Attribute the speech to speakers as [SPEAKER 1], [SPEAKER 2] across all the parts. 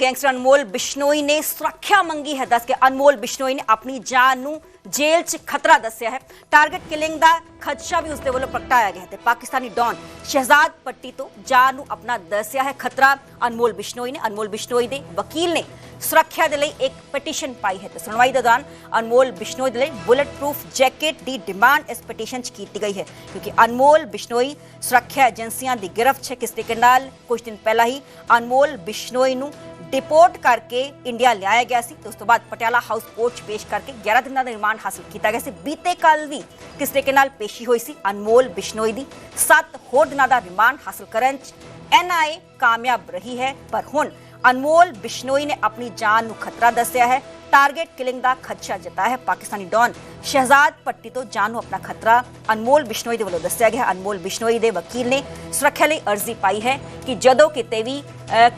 [SPEAKER 1] Gangster ਅਨਮੋਲ ਬਿਸ਼ਨੋਈ ਨੇ ਸੁਰੱਖਿਆ ਮੰਗੀ ਹੈ। ਦੱਸ ਕੇ ਅਨਮੋਲ ਬਿਸ਼ਨੋਈ ਨੇ ਆਪਣੀ ਜਾਨ ਨੂੰ ਜੇਲ੍ਹ 'ਚ ਖਤਰਾ ਦੱਸਿਆ ਹੈ। ਟਾਰਗੇਟ ਕਿਲਿੰਗ ਦਾ ਖਦਸ਼ਾ ਵੀ ਉਸਦੇ ਵੱਲੋਂ ਪ੍ਰਗਟਾਇਆ ਗਿਆ ਤੇ ਪਾਕਿਸਤਾਨੀ ਡੌਨ ਸ਼ਹਿਜ਼ਾਦ ਪੱਟੀ ਤੋਂ ਜਾਨ ਨੂੰ ਆਪਣਾ ਦੱਸਿਆ ਹੈ ਖਤਰਾ। ਅਨਮੋਲ ਬਿਸ਼ਨੋਈ ਨੇ ਅਨਮੋਲ ਬਿਸ਼ਨੋਈ ਦੇ ਵਕੀਲ ਨੇ ਸੁਰੱਖਿਆ ਦੇ ਲਈ ਇੱਕ ਪਟੀਸ਼ਨ ਪਾਈ ਹੈ ਤੇ ਸੁਣਵਾਈ ਦੇ ਦੌਰਾਨ ਅਨਮੋਲ ਬਿਸ਼ਨੋਈ ਦੇ ਲਈ ਬੁਲਟ ਪ੍ਰੂਫ ਜੈਕਟ ਦੀ ਡਿਮਾਂਡ ਇਸ ਪਟੀਸ਼ਨ 'ਚ ਕੀਤੀ ਗਈ ਹੈ। ਕਿਉਂਕਿ ਅਨਮੋਲ ਬਿਸ਼ਨੋਈ ਸੁਰੱਖਿਆ ਏਜੰਸੀਆਂ ਦੀ ਗ੍ਰਿਫਤ 'ਚ ਹੈ ਕਿਸ ਤਰੀਕੇ ਨਾਲ ਕੁਝ ਦਿਨ ਪਹਿਲਾਂ ਹੀ ਅਨਮੋਲ ਬਿਸ਼ਨੋਈ ਨੂੰ ਡਿਪੋਰਟ ਕਰਕੇ ਇੰਡੀਆ ਲਿਆਇਆ ਗਿਆ ਸੀ ਤੇ ਉਸ ਤੋਂ ਬਾਅਦ ਪਟਿਆਲਾ ਹਾਊਸ ਕੋਰਟ 'ਚ ਪੇਸ਼ ਕਰਕੇ 11 ਦਿਨਾਂ ਦਾ ਰਿਮਾਂਡ ਹਾਸਲ ਕੀਤਾ ਗਿਆ ਸੀ। ਬੀਤੇ ਕੱਲ ਵੀ ਕਿਸ ਤਰੀਕੇ ਨਾਲ ਪੇਸ਼ੀ ਹੋਈ ਸੀ ਅਨਮੋਲ ਬਿਸ਼ਨੋਈ ਦੀ। 7 ਹੋਰ ਦਿਨਾਂ ਦਾ ਰਿਮਾਂਡ ਹਾਸਲ ਕਰਨ 'ਚ ਐਨਆਈਏ ਕਾਮਯਾਬ ਰਹੀ ਹੈ। ਪਰ ਹੁਣ ਅਨਮੋਲ ਬਿਸ਼ਨੋਈ ਨੇ ਆਪਣੀ ਜਾਨ ਨੂੰ ਖਤਰਾ ਦੱਸਿਆ ਹੈ। ਟਾਰਗੇਟ ਕਿਲਿੰਗ ਦਾ ਖਦਸ਼ਾ ਜਤਾਇਆ ਹੈ। ਪਾਕਿਸਤਾਨੀ ਡੌਨ ਸ਼ਹਿਜ਼ਾਦ ਪੱਟੀ ਤੋਂ ਜਾਨ ਨੂੰ ਆਪਣਾ ਖਤਰਾ ਅਨਮੋਲ ਬਿਸ਼ਨੋਈ ਦੇ ਵੱਲੋਂ ਦੱਸਿਆ ਗਿਆ ਅਨਮੋਲ ਬਿਸ਼ਨੋਈ ਦੇ ਵਕੀਲ ਨੇ ਸੁਰੱਖਿਆ ਲਈ ਅਰਜ਼ੀ ਪਾਈ ਹੈ ਕਿ ਜਦੋਂ ਕਿਤੇ ਵੀ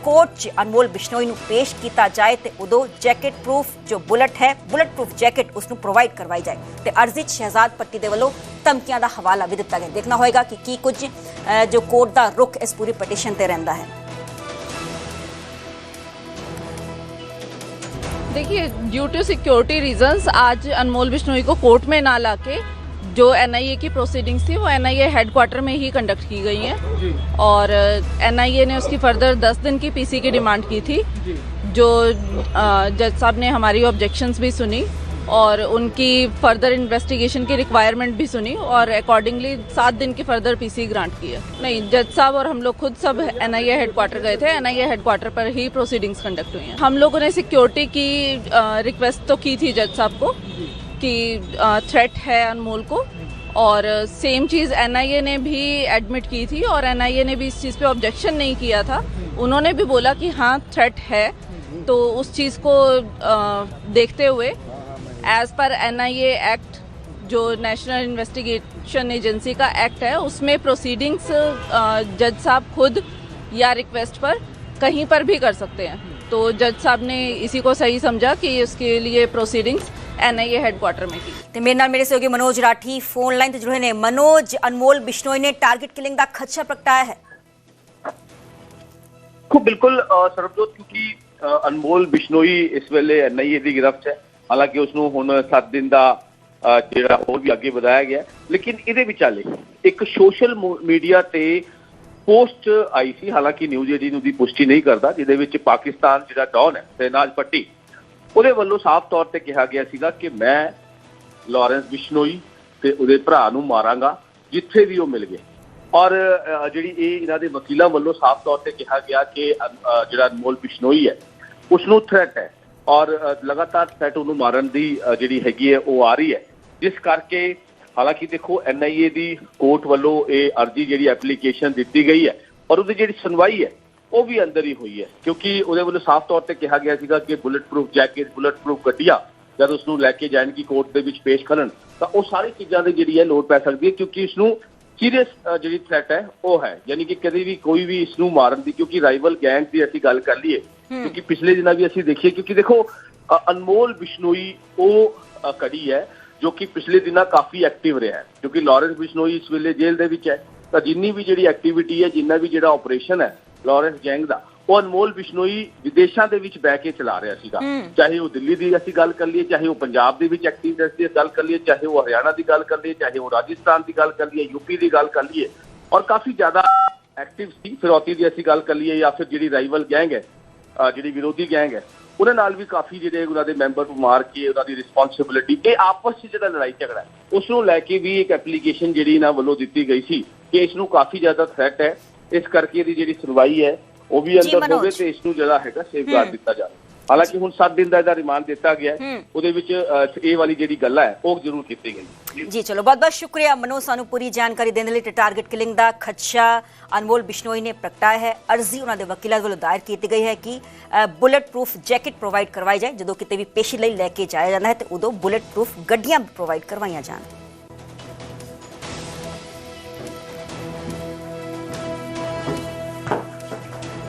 [SPEAKER 1] ਕੋਰਟ 'ਚ ਅਨਮੋਲ ਬਿਸ਼ਨੋਈ ਨੂੰ ਪੇਸ਼ ਕੀਤਾ ਜਾਏ ਤੇ ਉਦੋਂ ਜੈਕਟ ਪ੍ਰੂਫ ਜੋ ਬੁਲਟ ਹੈ ਬੁਲਟ ਪ੍ਰੂਫ ਜੈਕਟ ਉਸ ਨੂੰ ਪ੍ਰੋਵਾਈਡ ਕਰਵਾਈ ਜਾਏ ਤੇ ਅਰਜ਼ੀ 'ਚ ਸ਼ਹਿਜ਼ਾਦ ਪੱਟੀ ਦੇ ਵੱਲੋਂ ਧਮਕੀਆਂ ਦਾ ਹਵਾਲਾ ਵੀ ਦਿੱਤਾ ਗਿਆ। ਦੇਖਣਾ ਹੋਏਗਾ ਕਿ ਕੀ ਕੁਝ ਜੋ ਕੋਰਟ ਦਾ ਰੁਖ ਇਸ ਪੂਰੀ ਪਟੀਸ਼ਨ ਤੇ ਰਹਿੰਦਾ ਹੈ।
[SPEAKER 2] देखिए ड्यू टू सिक्योरिटी रीजंस आज अनमोल बिश्नोई को कोर्ट में ना ला के जो एनआईए की प्रोसीडिंग्स थी वो एनआईए हेडक्वार्टर में ही कंडक्ट की गई हैं। और एनआईए ने उसकी फर्दर 10 दिन की पीसी की डिमांड की थी। जो। जज साहब ने हमारी ऑब्जेक्शंस भी सुनी। और उनकी फर्दर इन्वेस्टिगेशन की रिक्वायरमेंट भी सुनी और अकॉर्डिंगली सात दिन की फर्दर पीसी ग्रांट की है। नहीं, जज साहब और हम लोग खुद सब एन एनआईए हेडक्वार्टर गए थे। एन एनआईए हेडक्वार्टर पर ही प्रोसीडिंग्स कंडक्ट हुई हैं। हम लोगों ने सिक्योरिटी की रिक्वेस्ट तो की थी जज साहब को कि थ्रेट है अनमोल को और सेम चीज़ एनआईए ने भी एडमिट की थी और एनआईए ने भी इस चीज़ पे ऑब्जेक्शन नहीं किया था। उन्होंने भी बोला कि हाँ थ्रेट है। तो उस चीज़ को देखते हुए एज पर एनआईए एक्ट जो नेशनल इन्वेस्टिगेशन एजेंसी का एक्ट है उसमें प्रोसीडिंग्स जज साहब खुद या रिक्वेस्ट पर कहीं पर भी कर सकते हैं तो जज साहब ने इसी को सही समझा कि इसके लिए प्रोसीडिंग्स एनआईए हेडक्वार्टर में की
[SPEAKER 1] ਤੇ ਮੇਰੇ ਨਾਲ ਮੇਰੇ ਸਹਿਯੋਗੀ ਮਨੋਜ ਰਾਠੀ ਫੋਨ ਲਾਈਨ ਤੇ ਜੁੜੇ ਨੇ ਮਨੋਜ ਅਨਮੋਲ ਬਿਸ਼ਨੋਈ ਨੇ ਟਾਰਗੇਟ ਕਿਲਿੰਗ ਦਾ ਖਦਸ਼ਾ ਪ੍ਰਗਟਾਇਆ ਹੈ
[SPEAKER 3] ਕੋ ਬਿਲਕੁਲ ਅ, ਸਰਬਜੋਤ ਕਿਉਂਕਿ ਅ, ਅਨਮੋਲ ਬਿਸ਼ਨੋਈ ਇਸ ਵੇਲੇ ਐਨਆਈਏ ਦੀ ਗ੍ਰਿਫਤ 'ਚ ਹੈ ਹਾਲਾਂਕਿ ਉਸ ਨੂੰ ਹੁਣ 7 ਦਿਨ ਦਾ ਜਿਹੜਾ ਹੋਰ ਵੀ ਅੱਗੇ ਵਧਾਇਆ ਗਿਆ। ਲੇਕਿਨ ਇਹਦੇ ਵਿਚਾਲੇ ਇੱਕ ਸੋਸ਼ਲ ਮੀਡੀਆ ਤੇ ਪੋਸਟ ਆਈ ਸੀ। ਹਾਲਾਂਕਿ ਨਿਊਜ਼ ਏਡੀ ਨੂੰ ਦੀ ਪੁਸ਼ਟੀ ਨਹੀਂ ਕਰਦਾ, ਜਿਹਦੇ ਵਿੱਚ ਪਾਕਿਸਤਾਨ ਜਿਹੜਾ ਡੌਨ ਹੈ, ਸੈਨਾਜ ਪੱਟੀ, ਉਹਦੇ ਵੱਲੋਂ ਸਾਫ਼ ਤੌਰ ਤੇ ਕਿਹਾ ਗਿਆ ਸੀਗਾ ਕਿ ਮੈਂ ਲਾਰੈਂਸ ਬਿਸ਼ਨੋਈ ਤੇ ਉਹਦੇ ਭਰਾ ਨੂੰ ਮਾਰਾਂਗਾ, ਜਿੱਥੇ ਵੀ ਉਹ ਮਿਲ ਗਏ। ਔਰ ਜਿਹੜੀ ਇਹ ਇਹਨਾਂ ਦੇ ਵਕੀਲਾਂ ਵੱਲੋਂ ਸਾਫ਼ ਤੌਰ ਤੇ ਕਿਹਾ ਗਿਆ ਕਿ ਜਿਹੜਾ ਅਨਮੋਲ ਬਿਸ਼ਨੋਈ ਹੈ ਉਸ ਨੂੰ ਥ੍ਰੈਟ ਹੈ। ਔਰ ਲਗਾਤਾਰ ਥ੍ਰੈਟ ਉਹਨੂੰ ਮਾਰਨ ਦੀ ਜਿਹੜੀ ਹੈਗੀ ਹੈ, ਉਹ ਆ ਰਹੀ ਹੈ। ਜਿਸ ਕਰਕੇ ਹਾਲਾਂਕਿ ਦੇਖੋ ਐਨਆਈਏ ਦੀ ਕੋਰਟ ਵੱਲੋਂ ਇਹ ਅਰਜੀ ਜਿਹੜੀ ਐਪਲੀਕੇਸ਼ਨ ਦਿੱਤੀ ਗਈ ਹੈ ਔਰ ਉਹਦੀ ਜਿਹੜੀ ਸੁਣਵਾਈ ਹੈ, ਉਹ ਵੀ ਅੰਦਰ ਹੀ ਹੋਈ ਹੈ। ਕਿਉਂਕਿ ਉਹਦੇ ਵੱਲੋਂ ਸਾਫ਼ ਤੌਰ ਤੇ ਕਿਹਾ ਗਿਆ ਸੀਗਾ ਕਿ bullet proof jacket bullet proof ਗੱਡੀਆਂ ਜਦ ਉਸ ਨੂੰ ਲੈ ਕੇ ਜਾਣਗੀ, ਕੋਰਟ ਦੇ ਵਿੱਚ ਪੇਸ਼ ਕਰਨ, ਤਾਂ ਉਹ ਸਾਰੀ ਚੀਜ਼ਾਂ ਦੀ ਜਿਹੜੀ ਹੈ, ਲੋੜ ਪੈ ਸਕਦੀ ਹੈ ਕਿਉਂਕਿ ਇਸ ਨੂੰ ਸੀਰੀਅਸ ਜਿਹੜੀ ਥ੍ਰੈਟ ਹੈ, ਉਹ ਹੈ। ਯਾਨੀ ਕਿ ਕਦੇ ਵੀ ਕੋਈ ਵੀ ਇਸ ਨੂੰ ਮਾਰਨ ਦੀ, ਕਿਉਂਕਿ ਰਾਈਵਲ ਗੈਂਗ ਦੀ ਅਸੀਂ ਗੱਲ ਕਰ ਲਈਏ ਕਿਉਂਕਿ ਪਿਛਲੇ ਦਿਨਾਂ ਵੀ ਅਸੀਂ ਦੇਖੀਏ ਕਿਉਂਕਿ ਦੇਖੋ ਅਨਮੋਲ ਬਿਸ਼ਨੋਈ ਉਹ ਕੜੀ ਹੈ ਜੋ ਕਿ ਪਿਛਲੇ ਦਿਨਾਂ ਕਾਫੀ ਐਕਟਿਵ ਰਿਹਾ ਹੈ। ਕਿਉਂਕਿ ਲਾਰੈਂਸ ਬਿਸ਼ਨੋਈ ਇਸ ਵੇਲੇ ਜੇਲ੍ਹ ਦੇ ਵਿੱਚ ਹੈ। ਤਾਂ ਜਿੰਨੀ ਵੀ ਜਿਹੜੀ ਐਕਟੀਵਿਟੀ ਹੈ ਜਿੰਨਾ ਵੀ ਜਿਹੜਾ ਆਪਰੇਸ਼ਨ ਹੈ ਲਾਰੈਂਸ ਗੈਂਗ ਦਾ ਉਹ ਅਨਮੋਲ ਬਿਸ਼ਨੋਈ ਵਿਦੇਸ਼ਾਂ ਦੇ ਵਿੱਚ ਬਹਿ ਕੇ ਚਲਾ ਰਿਹਾ ਸੀਗਾ। ਚਾਹੇ ਉਹ ਦਿੱਲੀ ਦੀ ਅਸੀਂ ਗੱਲ ਕਰ ਲਈਏ ਚਾਹੇ ਉਹ ਪੰਜਾਬ ਦੇ ਵਿੱਚ ਐਕਟਿਵ ਦੀ ਗੱਲ ਕਰ ਲਈਏ ਚਾਹੇ ਉਹ ਹਰਿਆਣਾ ਦੀ ਗੱਲ ਕਰ ਲਈਏ ਚਾਹੇ ਉਹ ਰਾਜਸਥਾਨ ਦੀ ਗੱਲ ਕਰ ਲਈਏ ਯੂਪੀ ਦੀ ਗੱਲ ਕਰ ਲਈਏ। ਔਰ ਕਾਫੀ ਜ਼ਿਆਦਾ ਐਕਟਿਵ ਸੀ ਫਿਰੌਤੀ ਦੀ ਅਸੀਂ ਗੱਲ ਕਰ ਲਈਏ ਜਾਂ ਫਿਰ ਜਿਹੜੀ ਰਾਈਵਲ ਗੈਂਗ ਹੈ ਜਿਹੜੀ ਵਿਰੋਧੀ ਗੈਂਗ ਹੈ ਉਹਦੇ ਨਾਲ ਵੀ ਕਾਫੀ ਜਿਹੜੇ ਉਹਨਾਂ ਦੇ ਮੈਂਬਰ ਨੂੰ ਮਾਰ ਕੇ ਉਹਨਾਂ ਦੀ ਰਿਸਪੌਂਸਿਬਿਲਿਟੀ ਇਹ ਆਪਸ ਵਿੱਚ ਜਿਹੜਾ ਲੜਾਈ ਝਗੜਾ ਹੈ ਉਸ ਨੂੰ ਲੈ ਕੇ ਵੀ ਇੱਕ ਐਪਲੀਕੇਸ਼ਨ ਜਿਹੜੀ ਇਹਨਾਂ ਵੱਲੋਂ ਦਿੱਤੀ ਗਈ ਸੀ ਕਿ ਇਸ ਨੂੰ ਕਾਫੀ ਜ਼ਿਆਦਾ ਥ੍ਰੈਟ ਹੈ ਇਸ ਕਰਕੇ ਇਹਦੀ ਜਿਹੜੀ ਸੁਣਵਾਈ ਹੈ ਉਹ ਵੀ ਅੰਦਰ ਹੋਵੇ। ਤੇ ਇਸ ਨੂੰ ਜਿਹੜਾ ਹੈਗਾ ਸੇਫਗਾਰਡ। ਦਿੱਤਾ ਜਾਵੇ ਹਾਲਾਂਕਿ ਹੁਣ 7 ਦਿਨ ਦਾ ਇਹਦਾ ਰਿਮਾਂਡ ਦਿੱਤਾ ਗਿਆ ਹੈ। ਉਹਦੇ ਵਿੱਚ ਇਹ ਵਾਲੀ ਜਿਹੜੀ ਗੱਲ ਹੈ ਉਹ ਜ਼ਰੂਰ ਕੀਤੀ ਗਈ
[SPEAKER 1] ਜੀ, ਚਲੋ ਬਹੁਤ ਬਹੁਤ ਸ਼ੁਕਰੀਆ। ਮਨੋਜ ਸਾਨੂੰ ਪੂਰੀ ਜਾਣਕਾਰੀ ਦੇਣ ਦੇ ਲਈ ਟਾਰਗੇਟ ਕਿਲਿੰਗ ਦਾ ਖਦਸ਼ਾ ਅਨਮੋਲ ਬਿਸ਼ਨੋਈ ਨੇ ਪ੍ਰਗਟਾਇਆ ਹੈ। ਅਰਜ਼ੀ ਉਹਨਾਂ ਦੇ ਵਕੀਲਾਂ ਵੱਲੋਂ ਦਾਇਰ ਕੀਤੀ ਗਈ ਹੈ ਕਿ ਬੁਲੇਟ ਪ੍ਰੂਫ ਜੈਕਟ ਪ੍ਰੋਵਾਈਡ ਕਰਵਾਈ ਜਾਏ। ਜਦੋਂ ਕਿਤੇ ਵੀ ਪੇਸ਼ੀ ਲਈ ਲੈ ਕੇ ਜਾਇਆ ਜਾਂਦਾ ਹੈ ਤੇ ਉਦੋਂ ਬੁਲੇਟ ਪ੍ਰੂਫ ਗੱਡੀਆਂ ਪ੍ਰੋਵਾਈਡ ਕਰਵਾਈਆਂ ਜਾਣ।